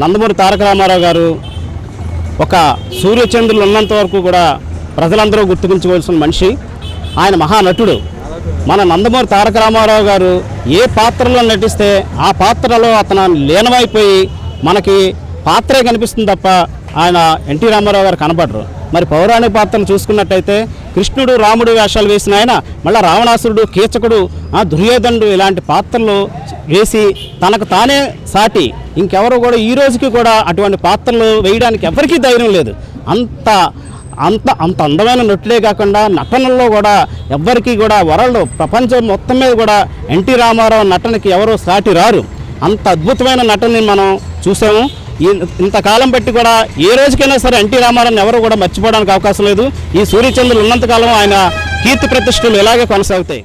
నందమూరి తారక రామారావు గారు ఒక సూర్యచంద్రులు ఉన్నంత వరకు కూడా ప్రజలందరూ గుర్తుకుంచుకోవాల్సిన మనిషి. ఆయన మహానటుడు. మన నందమూరి తారక రామారావు గారు ఏ పాత్రలో నటిస్తే ఆ పాత్రలో అతను లీనమైపోయి మనకి పాత్రే కనిపిస్తుంది తప్ప ఆయన ఎన్టీ రామారావు గారు కనపడరు మరి పౌరాణిక పాత్రను చూసుకున్నట్టయితే కృష్ణుడు రాముడు వేషాలు వేసిన ఆయన మళ్ళీ రావణాసురుడు కీచకుడు ఆ, దుర్యోధనుడు ఇలాంటి పాత్రలు వేసి తనకు తానే సాటి. ఇంకెవరు కూడా ఈ రోజుకి కూడా అటువంటి పాత్రలు వేయడానికి ఎవరికీ ధైర్యం లేదు. అంత అంత అంత అందమైన నటులే కాకుండా నటనల్లో కూడా ఎవ్వరికీ కూడా వరల్డ్ ప్రపంచం మొత్తం మీద కూడా ఎన్టీ రామారావు నటనకి ఎవరు సాటి రారు. అంత అద్భుతమైన నటనని మనం చూసాము. ఇంతకాలం బట్టి కూడా ఏ రోజుకైనా సరే ఎన్టీ రామారావుని ఎవరు కూడా మర్చిపోవడానికి అవకాశం లేదు. ఈ సూర్యచంద్రులు ఉన్నంతకాలం ఆయన కీర్తి ప్రతిష్టలు ఇలాగే కొనసాగుతాయి?